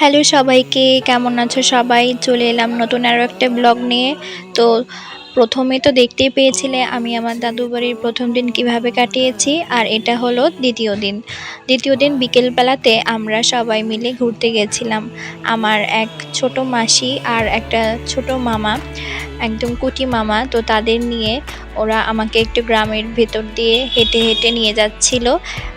Hello সবাইকে, কেমন আছো সবাই? চলে এলাম নতুন আরও একটা ব্লগ নিয়ে। তো প্রথমে তো দেখতেই পেয়েছিলে, আমি আমার দাদু বাড়ির প্রথম দিন কীভাবে কাটিয়েছি, আর এটা হলো দ্বিতীয় দিন। দ্বিতীয় দিন বিকেলবেলাতে আমরা সবাই মিলে ঘুরতে গেছিলাম। আমার এক ছোট মাসি আর একটা ছোট মামা। একদম কুটি মামা, তো তাদের নিয়ে ওরা আমাকে একটু গ্রামের ভেতর দিয়ে হেঁটে হেঁটে নিয়ে যাচ্ছিল।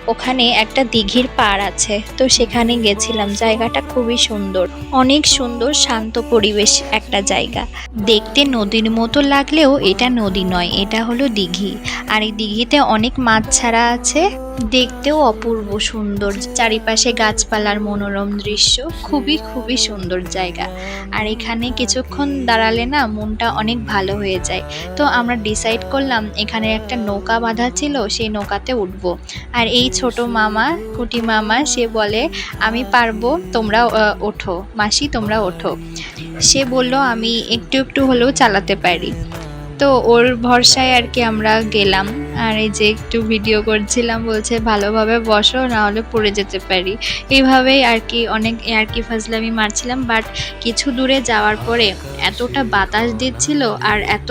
ওখানে একটা দিঘির পাড় আছে, তো সেখানে গেছিলাম। জায়গাটা খুবই সুন্দর, অনেক সুন্দর, শান্ত পরিবেশ একটা জায়গা। দেখতে নদীর মতো লাগলেও এটা নদী নয়, এটা হলো দিঘি। আর এই দিঘিতে অনেক মাছ ছাড়া আছে। দেখতেও অপূর্ব সুন্দর। চারিপাশে গাছপালার মনোরম দৃশ্য, খুবই খুবই সুন্দর জায়গা। আর এখানে কিছুক্ষণ দাঁড়ালে না মনটা অনেক ভালো হয়ে যায়। তো আমরা ডিসাইড করলাম এখানে একটা নৌকা বাঁধা ছিল, সেই নৌকাতে উঠবো। আর এই ছোট মামা, কুটি মামা, সে বলে, আমি পারব, তোমরা ওঠো। মাসি, তোমরা ওঠো। সে বলল, আমি একটু একটু হলেও চালাতে পারি। তো ওর ভরসায় আর কি আমরা গেলাম। আর এই যে একটু ভিডিও করছিলাম, বলছে ভালোভাবে বসো না হলে পড়ে যেতে পারি। এইভাবেই আর কি অনেক আর কি ফাজলামি মারছিলাম বাট কিছু দূরে যাওয়ার পরে এতটা বাতাস দিচ্ছিল আর এত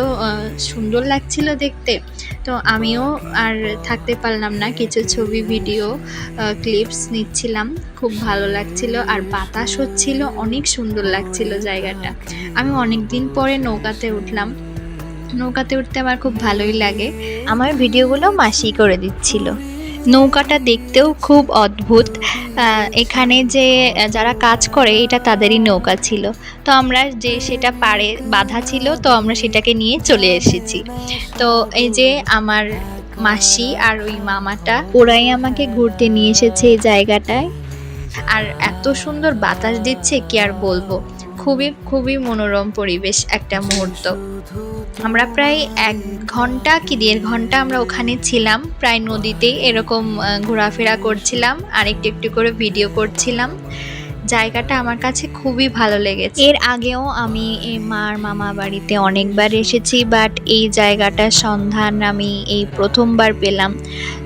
সুন্দর লাগছিল দেখতে। তো আমিও আর থাকতে পারলাম না, কিছু ছবি ভিডিও ক্লিপস নিচ্ছিলাম। খুব ভালো লাগছিল আর বাতাস হচ্ছিল অনেক সুন্দর লাগছিল জায়গাটা। আমি অনেক দিন পরে নৌকাতে উঠলাম। নৌকাতে উঠতে আমার খুব ভালোই লাগে। আমার ভিডিওগুলো মাসি করে দিচ্ছিল। নৌকাটা দেখতেও খুব অদ্ভুত। এখানে যে যারা কাজ করে, এটা তাদেরই নৌকা ছিল। তো আমরা যে সেটা পাড়ে বাধা ছিল, তো আমরা সেটাকে নিয়ে চলে এসেছি। তো এই যে আমার মাসি আর ওই মামাটা, ওরাই আমাকে ঘুরতে নিয়ে এসেছে এই জায়গাটায়। আর এত সুন্দর বাতাস দিচ্ছে, কি আর বলব? খুবই খুবই মনোরম পরিবেশ একটা মুহূর্ত। আমরা প্রায় এক ঘণ্টা কি দেড় ঘণ্টা আমরা ওখানে ছিলাম। প্রায় নদীতেই এরকম ঘোরাফেরা করছিলাম আর একটু একটু করে ভিডিও করছিলাম। জায়গাটা আমার কাছে খুবই ভালো লেগেছে। এর আগেও আমি মার মামা বাড়িতে অনেকবার এসেছি বাট এই জায়গাটার সন্ধান আমি এই প্রথমবার পেলাম।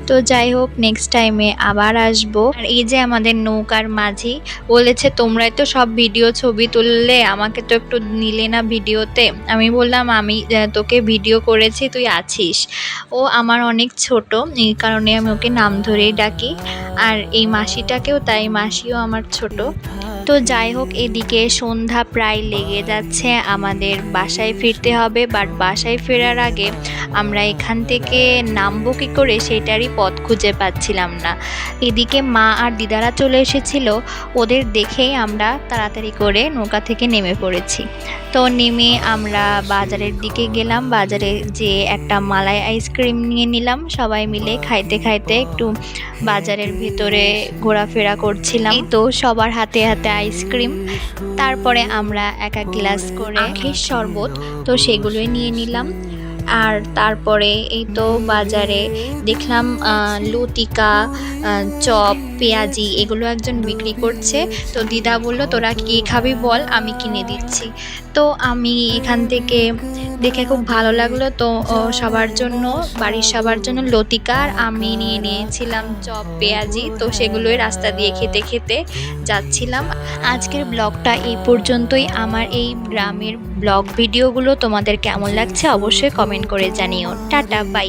তো যাই হোক নেক্সট টাইমে আবার আসব। আর এই যে আমাদের নৌকার মাঝি, বলেছে, তোমরাই তো সব ভিডিও ছবি তুললে, আমাকে তো একটু নিলে না ভিডিওতে আমি বললাম, আমি তোকে ভিডিও করেছি, তুই আছিস। ও আমার অনেক ছোট, এই কারণে আমি ওকে নাম ধরেই ডাকি। আর এই মাসিটাকেও, তাই মাসিও আমার ছোট। তো যাই হোক, এদিকে সন্ধ্যা প্রায় লেগে যাচ্ছে। আমাদের বাসায় ফিরতে হবে বাট বাসায় ফেরার আগে আমরা এখান থেকে নামবো কী করে সেটারই পথ খুঁজে পাচ্ছিলাম না। এদিকে মা আর দিদারা চলে এসেছিল, ওদের দেখেই আমরা তাড়াতাড়ি করে নৌকা থেকে নেমে পড়েছি। তো নেমে আমরা বাজারের দিকে গেলাম, বাজারে যে একটা মালাই আইসক্রিম নিয়ে নিলাম, সবাই মিলে খাইতে খাইতে একটু বাজারের ভিতরে ঘোরাফেরা করছিলাম। তো সবার হাতে হাতে আইসক্রিম। তারপরে আমরা এক এক গ্লাস করে আখের শরবত, তো সেগুলোই নিয়ে নিলাম। আর তারপরে এই তো বাজারে দেখলাম লতিকা চপ, পেঁয়াজি এগুলো একজন বিক্রি করছে। তো দিদা বলল, তোরা কী খাবি বল, আমি কিনে দিচ্ছি। তো আমি এখান থেকে দেখে খুব ভালো লাগল। তো সবার জন্য, বাড়ির সবার জন্য লতিকা আর আমি নিয়ে নিয়েছিলাম চপ, পেঁয়াজি। তো সেগুলোই রাস্তা দিয়ে খেতে খেতে যাচ্ছিলাম। আজকের ব্লগটা এই পর্যন্তই। আমার এই গ্রামের ব্লগ ভিডিওগুলো তোমাদের কেমন লাগছে অবশ্যই কমেন্ট করে জানিও। Tata bye